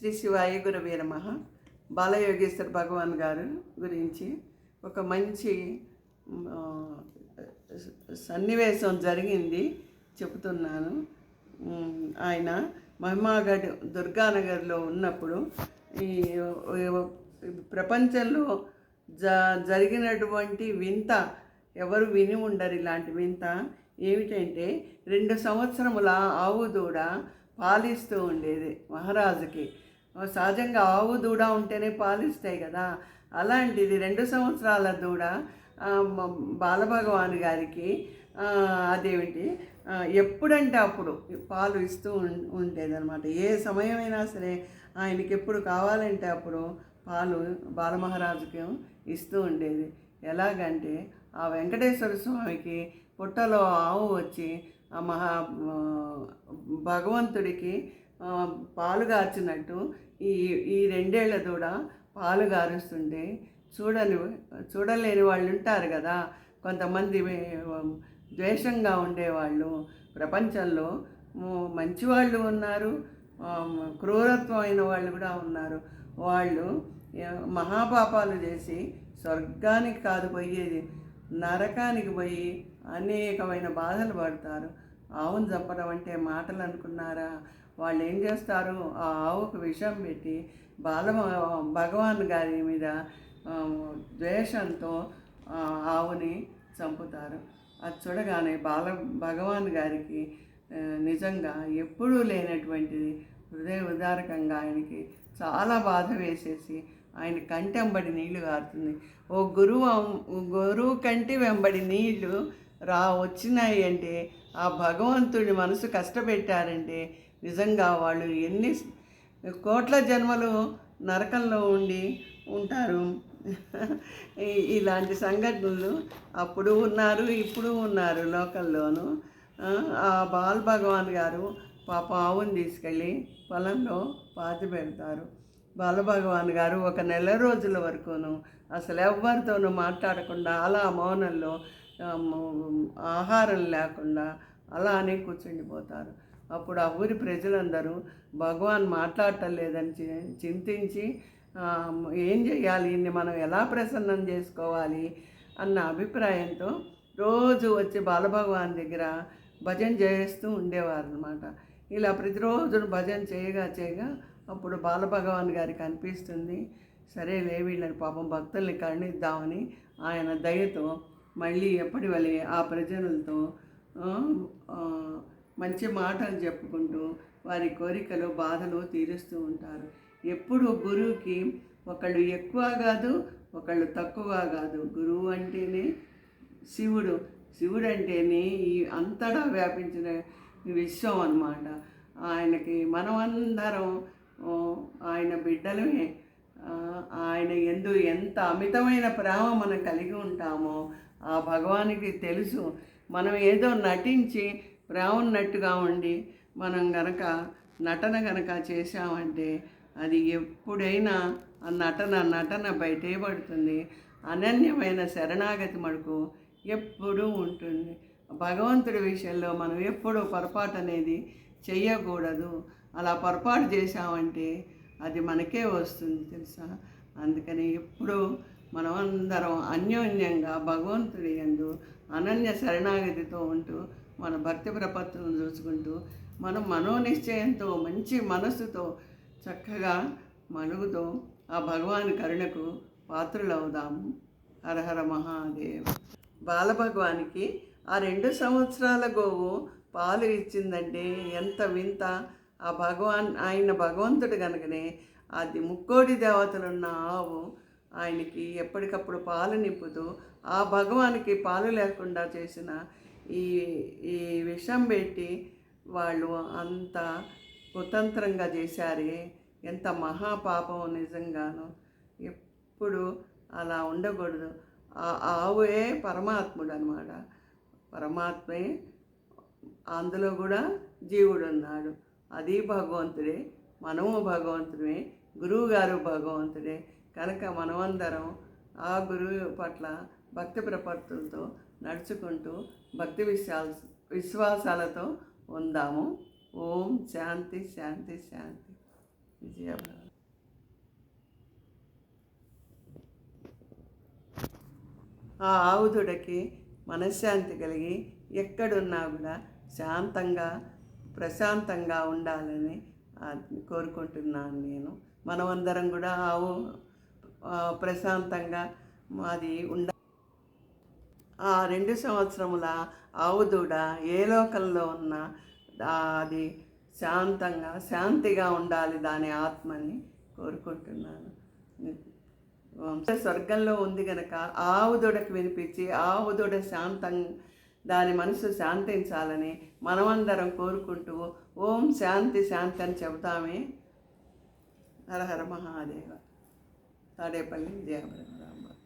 శ్రీ శివాయ గురవే నమ. బాలయోగేశ్వర భగవాన్ గారు గురించి ఒక మంచి సన్నివేశం జరిగింది చెబుతున్నాను. ఆయన మహిమాగఢ్ దుర్గానగర్లో ఉన్నప్పుడు ఈ ఈ ప్రపంచంలో జ జరిగినటువంటి వింత ఎవరు విని ఉండరు ఇలాంటి వింత ఏమిటంటే రెండు సంవత్సరముల ఆవు దూడ పాలిస్తూ ఉండేది మహారాజుకి. సహజంగా ఆవు దూడ ఉంటేనే పాలు ఇస్తాయి కదా. అలాంటిది రెండు సంవత్సరాల దూడ బాలభగవాన్ గారికి అదేమిటి? ఎప్పుడంటే అప్పుడు పాలు ఇస్తూ ఉం- ఉండేదన్నమాట. ఏ సమయమైనా సరే ఆయనకి ఎప్పుడు కావాలంటే అప్పుడు పాలు బాలమహారాజుకి ఇస్తూ ఉండేది. ఎలాగంటే ఆ వెంకటేశ్వర స్వామికి పుట్టలో ఆవు వచ్చి ఆ మహా భగవంతుడికి పాలుగార్చినట్టు ఈ ఈ రెండేళ్ళ దూడ పాలు గారుస్తుంటే చూడని చూడలేని వాళ్ళు ఉంటారు కదా. కొంతమంది ద్వేషంగా ఉండేవాళ్ళు. ప్రపంచంలో మంచివాళ్ళు ఉన్నారు. క్రూరత్వమైన వాళ్ళు కూడా ఉన్నారు. వాళ్ళు మహాపాపాలు చేసి స్వర్గానికి కాదు పోయేది నరకానికి పోయి అనేకమైన బాధలు పడతారు. ఆవును చంపడం అంటే మాటలు అనుకున్నారా? వాళ్ళు ఏం చేస్తారు? ఆ ఆవుకు విషం పెట్టి బాల భగవాన్ గారి మీద ద్వేషంతో ఆవుని చంపుతారు. అది చూడగానే బాల భగవాన్ గారికి నిజంగా ఎప్పుడూ లేనటువంటిది హృదయ ఉదారకంగా ఆయనకి చాలా బాధ వేసేసి ఆయన కంటెంబడి నీళ్ళు కారుతుంది. ఓ గురువు గురువు కంటి వెంబడి నీళ్ళు రా వచ్చినాయి అంటే ఆ భగవంతుడి మనసు కష్టపెట్టారంటే నిజంగా వాళ్ళు ఎన్ని కోట్ల జన్మలు నరకంలో ఉండి ఉంటారు. ఇలాంటి సంఘటనలు అప్పుడు ఉన్నారు ఇప్పుడు ఉన్నారు లోకల్లోనూ. ఆ, బాల్ భగవాన్ గారు పాప ఆవుని తీసుకెళ్ళి పొలంలో పాతి పెడతారు. బాలభగవాన్ గారు ఒక నెల రోజుల వరకును అసలు ఎవ్వరితోనూ మాట్లాడకుండా అలా మౌనంలో ఆ, ఆహారం లేకుండా అలానే కూర్చుండిపోతారు. అప్పుడు ఆ ఊరి ప్రజలందరూ భగవాన్ మాట్లాడటం లేదని చి- చింతించి ఏం చేయాలి? ఇన్ని మనం ఎలా ప్రసన్నం చేసుకోవాలి? అన్న అభిప్రాయంతో రోజు వచ్చి బాలభగవాన్ దగ్గర భజన చేస్తూ ఉండేవారు అనమాట ఇలా ప్రతిరోజు భజన చేయగా చేయగా అప్పుడు బాలభగవాన్ గారికి అనిపిస్తుంది సరేలే వీళ్ళని పాపం భక్తుల్ని కరుణిద్దామని ఆయన దయతో మళ్ళీ ఎప్పటి వలె ఆ ప్రజలతో మంచి మాటలు చెప్పుకుంటూ వారి కోరికలు బాధలు తీరుస్తూ ఉంటారు. ఎప్పుడు గురువుకి ఒకళ్ళు ఎక్కువ కాదు ఒకళ్ళు తక్కువ కాదు. గురువు అంటేనే శివుడు. శివుడు అంటేనే ఈ అంతటా వ్యాపించిన విశ్వం అన్నమాట. ఆయనకి మనమందరం ఆయన బిడ్డలమే. ఆయన ఎందు ఎంత అమితమైన ప్రేమ మనం కలిగి ఉంటామో ఆ భగవానికి తెలుసు. మనం ఏదో నటించి ప్రేమన్నట్టుగా ఉండి మనం గనక నటన గనక చేశామంటే అది ఎప్పుడైనా ఆ నటన నటన బయటే పడుతుంది. అనన్యమైన శరణాగతి మనకు ఎప్పుడూ ఉంటుంది. భగవంతుడి విషయంలో మనం ఎప్పుడూ పొరపాటు అనేది చెయ్యకూడదు. అలా పొరపాటు చేశామంటే అది మనకే వస్తుంది తెలుసా? అందుకని ఎప్పుడూ మనమందరం అన్యోన్యంగా భగవంతుడి ఎందు అనన్య శరణాగతితో ఉంటూ మన భక్తి ప్రపత్తులను చూసుకుంటూ మనం మనోనిశ్చయంతో మంచి మనస్సుతో చక్కగా మనుగుతూ ఆ భగవాన్ కరుణకు పాత్రులవుదాము. హరహర మహాదేవ్. బాలభగవానికి ఆ రెండు సంవత్సరాల గోవు పాలు ఇచ్చిందంటే ఎంత వింత. ఆ భగవాన్ ఆయన భగవంతుడు కనుకనే అది ముక్కోడి దేవతలున్న ఆవు ఆయనకి ఎప్పటికప్పుడు పాలు నింపుతూ ఆ భగవానికి పాలు లేకుండా చేసిన ఈ ఈ విషం పెట్టి వాళ్ళు అంత కుతంత్రంగా చేశారే. ఎంత మహాపాపం నిజంగాను. ఎప్పుడు అలా ఉండకూడదు. ఆ ఆవుయే పరమాత్ముడు అనమాట పరమాత్మే అందులో కూడా జీవుడు ఉన్నాడు. అది భగవంతుడే మనము భగవంతుడే గురువు గారు భగవంతుడే. కనుక మనమందరం ఆ గురువు పట్ల భక్తి ప్రపత్తులతో నడుచుకుంటూ భక్తి విశ్వాస విశ్వాసాలతో ఉందాము. ఓం శాంతి శాంతి శాంతి. విజయవాడ ఆ ఆవుదుడకి మనశ్శాంతి కలిగి ఎక్కడున్నా కూడా శాంతంగా ప్రశాంతంగా ఉండాలని కోరుకుంటున్నాను నేను. మనమందరం కూడా ఆవు ప్రశాంతంగా మాది ఉండ ఆ రెండు సంవత్సరముల ఆవు దూడ ఏ లోకంలో ఉన్నా అది శాంతంగా శాంతిగా ఉండాలి దాని ఆత్మని కోరుకుంటున్నాను. వంశ స్వర్గంలో ఉంది గనక ఆవు దూడకు వినిపించి ఆవు దూడ శాంతం దాని మనసు శాంతించాలని మనమందరం కోరుకుంటూ ఓం శాంతి శాంతి అని చెబుతామే. హరహర మహాదేవ. ताडेपल्लि जय ग्रामः